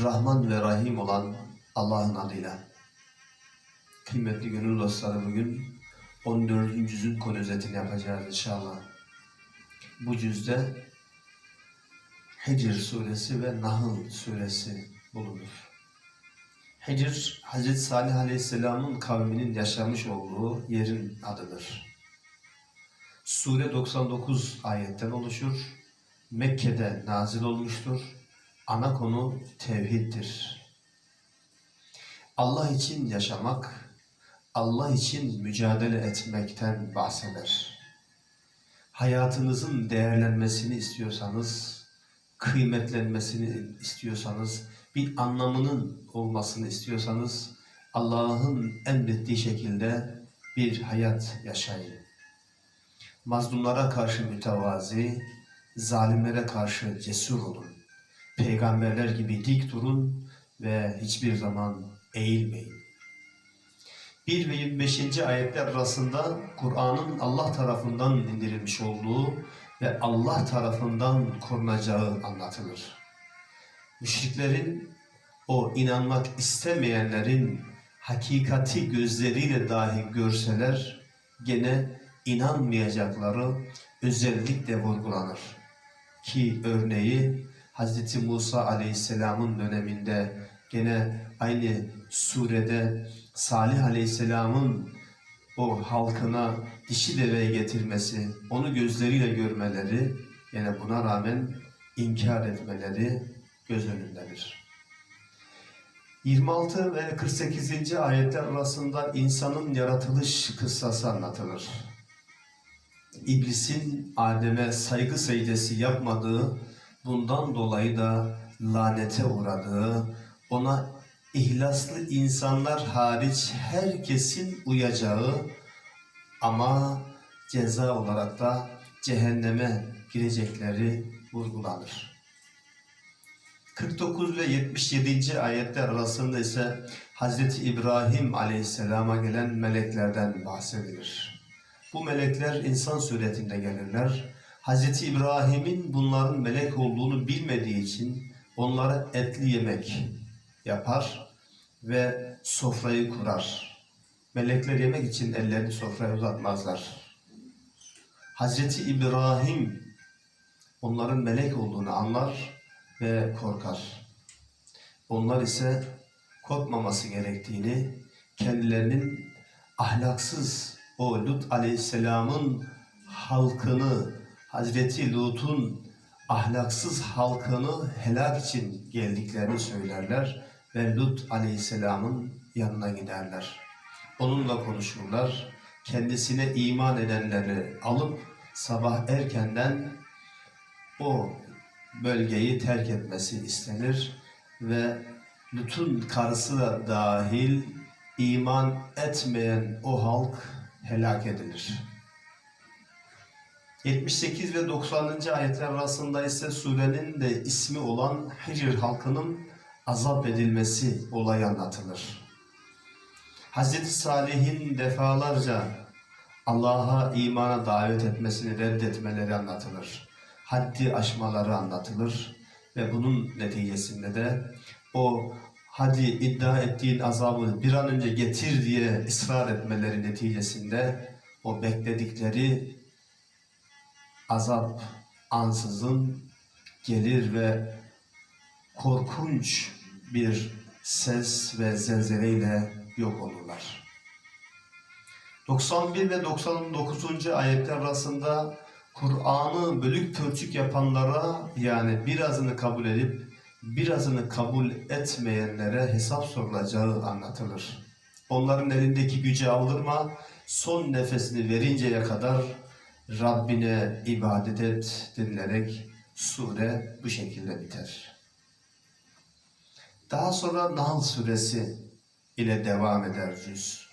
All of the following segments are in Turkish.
Rahman ve Rahim olan Allah'ın adıyla. Kıymetli gönül dostları bugün 14. cüzün konu özetini yapacağız inşallah. Bu cüzde Hicr suresi ve Nahl suresi bulunur. Hicr, Hazreti Salih Aleyhisselam'ın kavminin yaşamış olduğu yerin adıdır. Sure 99 ayetten oluşur. Mekke'de nazil olmuştur. Ana konu tevhiddir. Allah için yaşamak, Allah için mücadele etmekten bahseder. Hayatınızın değerlenmesini istiyorsanız, kıymetlenmesini istiyorsanız, bir anlamının olmasını istiyorsanız, Allah'ın emrettiği şekilde bir hayat yaşayın. Mazlumlara karşı mütevazi, zalimlere karşı cesur olun. Peygamberler gibi dik durun ve hiçbir zaman eğilmeyin. 1 ve 25. ayetler arasında Kur'an'ın Allah tarafından indirilmiş olduğu ve Allah tarafından korunacağı anlatılır. Müşriklerin, o inanmak istemeyenlerin hakikati gözleriyle dahi görseler gene inanmayacakları özellikle vurgulanır. Ki örneği Hz. Musa Aleyhisselam'ın döneminde gene aynı surede Salih Aleyhisselam'ın o halkına dişi deveye getirmesi, onu gözleriyle görmeleri, yine buna rağmen inkar etmeleri göz önündedir. 26 ve 48. ayetler arasında insanın yaratılış kıssası anlatılır. İblisin Adem'e saygı secdesi yapmadığı, bundan dolayı da lanete uğradığı, ona ihlaslı insanlar hariç herkesin uyacağı ama ceza olarak da cehenneme girecekleri vurgulanır. 49 ve 77. ayetler arasında ise Hz. İbrahim aleyhisselama gelen meleklerden bahsedilir. Bu melekler insan suretinde gelirler. Hz. İbrahim'in bunların melek olduğunu bilmediği için onlara etli yemek yapar ve sofrayı kurar. Melekler yemek için ellerini sofraya uzatmazlar. Hz. İbrahim onların melek olduğunu anlar ve korkar. Onlar ise korkmaması gerektiğini, kendilerinin ahlaksız o Lut aleyhisselamın halkını, Hazreti Lut'un ahlaksız halkını helak için geldiklerini söylerler ve Lut aleyhisselamın yanına giderler. Onunla konuşurlar. Kendisine iman edenleri alıp sabah erkenden o bölgeyi terk etmesi istenir ve Lut'un karısı da dahil iman etmeyen o halk helak edilir. 78 ve 90. ayetler arasında ise surenin de ismi olan Hicr halkının azap edilmesi olayı anlatılır. Hz. Salih'in defalarca Allah'a imana davet etmesini reddetmeleri anlatılır. Haddi aşmaları anlatılır ve bunun neticesinde de o hadi iddia ettiğin azabı bir an önce getir diye ısrar etmeleri neticesinde o bekledikleri azap ansızın gelir ve korkunç bir ses ve zelzeleyle yok olurlar. 91 ve 99. ayetler arasında Kur'an'ı bölük pörçük yapanlara yani birazını kabul edip birazını kabul etmeyenlere hesap sorulacağı anlatılır. Onların elindeki gücü aldırma, son nefesini verinceye kadar Rabbine ibadet et denilerek sure bu şekilde biter. Daha sonra Nahl suresi ile devam eder cüz.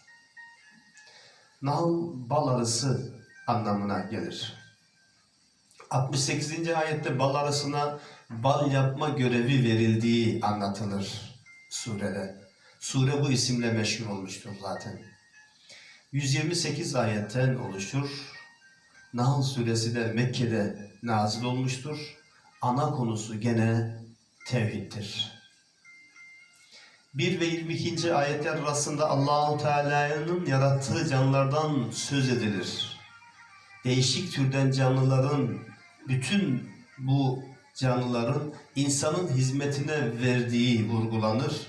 Nahl bal arısı anlamına gelir. 68. ayette bal arısına bal yapma görevi verildiği anlatılır surede. Sure bu isimle meşhur olmuştur zaten. 128 ayetten oluşur. Nahl suresi de Mekke'de nazil olmuştur. Ana konusu gene tevhiddir. 1 ve 22. ayetler arasında Allahu Teala'nın yarattığı canlılardan söz edilir. Değişik türden canlıların bütün bu canlıların insanın hizmetine verdiği vurgulanır.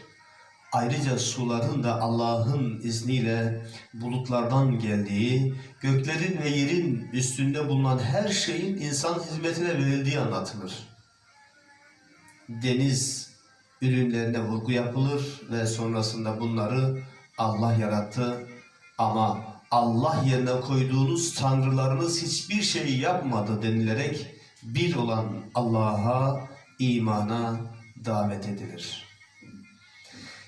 Ayrıca suların da Allah'ın izniyle bulutlardan geldiği, göklerin ve yerin üstünde bulunan her şeyin insan hizmetine verildiği anlatılır. Deniz ürünlerine vurgu yapılır ve sonrasında bunları Allah yarattı ama Allah yerine koyduğunuz tanrılarınız hiçbir şey yapmadı denilerek bir olan Allah'a imana davet edilir.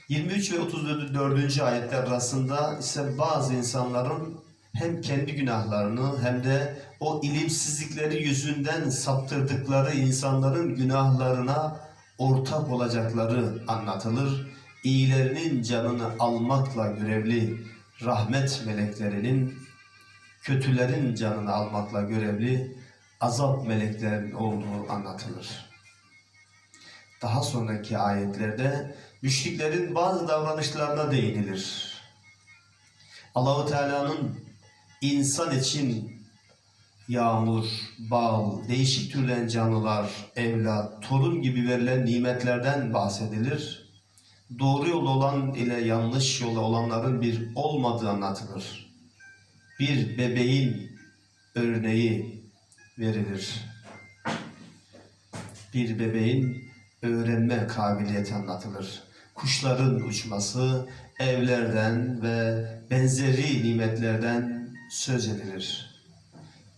23 ve 34. ayetler arasında ise bazı insanların hem kendi günahlarını hem de o ilimsizlikleri yüzünden saptırdıkları insanların günahlarına ortak olacakları anlatılır. İyilerinin canını almakla görevli rahmet meleklerinin kötülerin canını almakla görevli azap meleklerinin olduğu anlatılır. Daha sonraki ayetlerde müşriklerin bazı davranışlarına değinilir. Allahu Teala'nın insan için yağmur, bal, değişik türden canlılar, evlat, torun gibi verilen nimetlerden bahsedilir. Doğru yol olan ile yanlış yola olanların bir olmadığı anlatılır. Bir bebeğin örneği verilir. Bir bebeğin öğrenme kabiliyeti anlatılır. Kuşların uçması, evlerden ve benzeri nimetlerden söz edilir.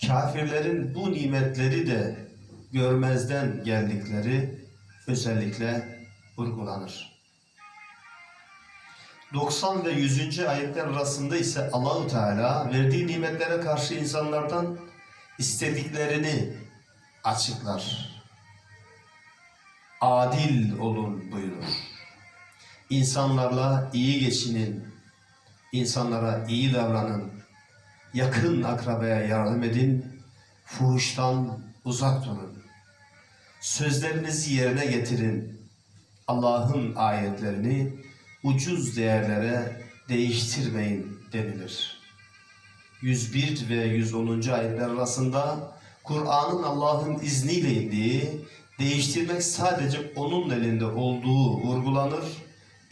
Kafirlerin bu nimetleri de görmezden geldikleri özellikle vurgulanır. 90 ve 100. ayetler arasında ise Allahu Teala verdiği nimetlere karşı insanlardan istediklerini açıklar. Adil olun buyurur. İnsanlarla iyi geçinin, insanlara iyi davranın, yakın akrabaya yardım edin, fuhuştan uzak durun. Sözlerinizi yerine getirin. Allah'ın ayetlerini ucuz değerlere değiştirmeyin denilir. 101 ve 110. ayetler arasında Kur'an'ın Allah'ın izniyle indiği, değiştirmek sadece onun elinde olduğu vurgulanır.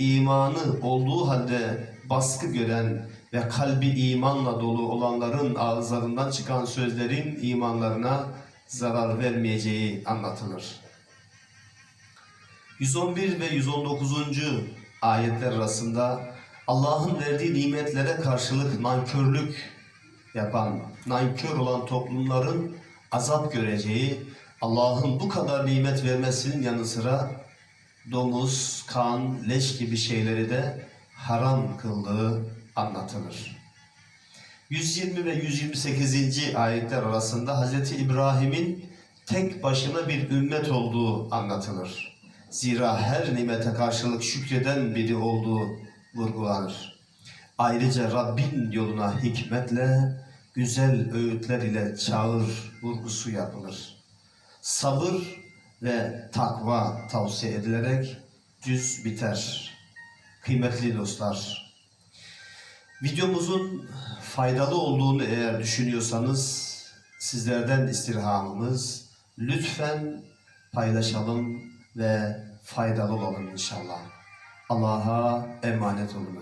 İmanı olduğu halde baskı gören ve kalbi imanla dolu olanların ağızlarından çıkan sözlerin imanlarına zarar vermeyeceği anlatılır. 111 ve 119. ayetler arasında Allah'ın verdiği nimetlere karşılık nankörlük yapan, nankör olan toplumların azap göreceği, Allah'ın bu kadar nimet vermesinin yanı sıra domuz, kan, leş gibi şeyleri de haram kıldığı anlatılır. 120 ve 128. ayetler arasında Hz. İbrahim'in tek başına bir ümmet olduğu anlatılır. Zira her nimete karşılık şükreden biri olduğu vurgulanır. Ayrıca Rabbin yoluna hikmetle, güzel öğütler ile çağır vurgusu yapılır. Sabır ve takva tavsiye edilerek cüz biter. Kıymetli dostlar, videomuzun faydalı olduğunu eğer düşünüyorsanız sizlerden istirhamımız lütfen paylaşalım ve faydalı olalım inşallah. Allah'a emanet olunuz.